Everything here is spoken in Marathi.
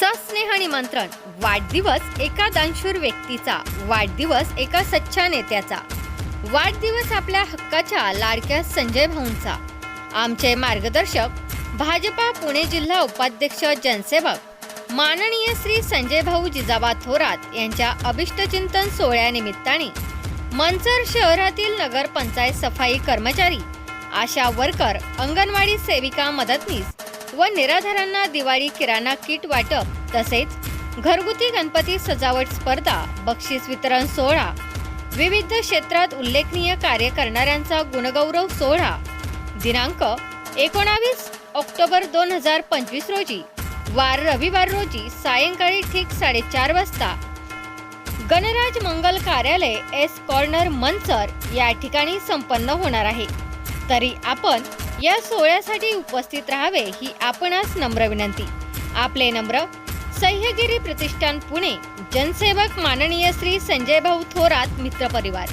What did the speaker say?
सस्नेह निमंत्रण वाढदिवस एका दानशूर व्यक्तीचा वाढदिवस एका सच्च्या नेत्याचा. वाढदिवस आपल्या हक्काच्या लाडक्या संजय भाऊंचा. आमचे मार्गदर्शक भाजपा पुणे जिल्हा उपाध्यक्ष जनसेवक माननीय श्री संजय भाऊ जिजाबा थोरात यांच्या अभिष्टचिंतन सोहळ्यानिमित्ताने मनसर शहरातील नगरपंचायत सफाई कर्मचारी आशा वर्कर अंगणवाडी सेविका मदतनीस व निराधारांना दिवाळी किराणा किट वाटप तसेच घरगुती गणपती सजावट स्पर्धा बक्षीस वितरण सोहळा. विविध क्षेत्रात उल्लेखनीय कार्य करणाऱ्यांचा गुणगौरव सोहळा. दिनांक एकोणावीस ऑक्टोबर दोन हजार पंचवीस रोजी. वार रविवार रोजी सायंकाळी ठीक साडेचार वाजता. गणराज मंगल कार्यालय एस कॉर्नर मनसर या ठिकाणी संपन्न होणार आहे. तरी आपण या सोहळ्यासाठी उपस्थित राहावे ही आपणास नम्र विनंती. आपले नम्र सह्यगिरी प्रतिष्ठान पुणे जनसेवक माननीय श्री संजय भाऊ थोरात मित्र परिवार.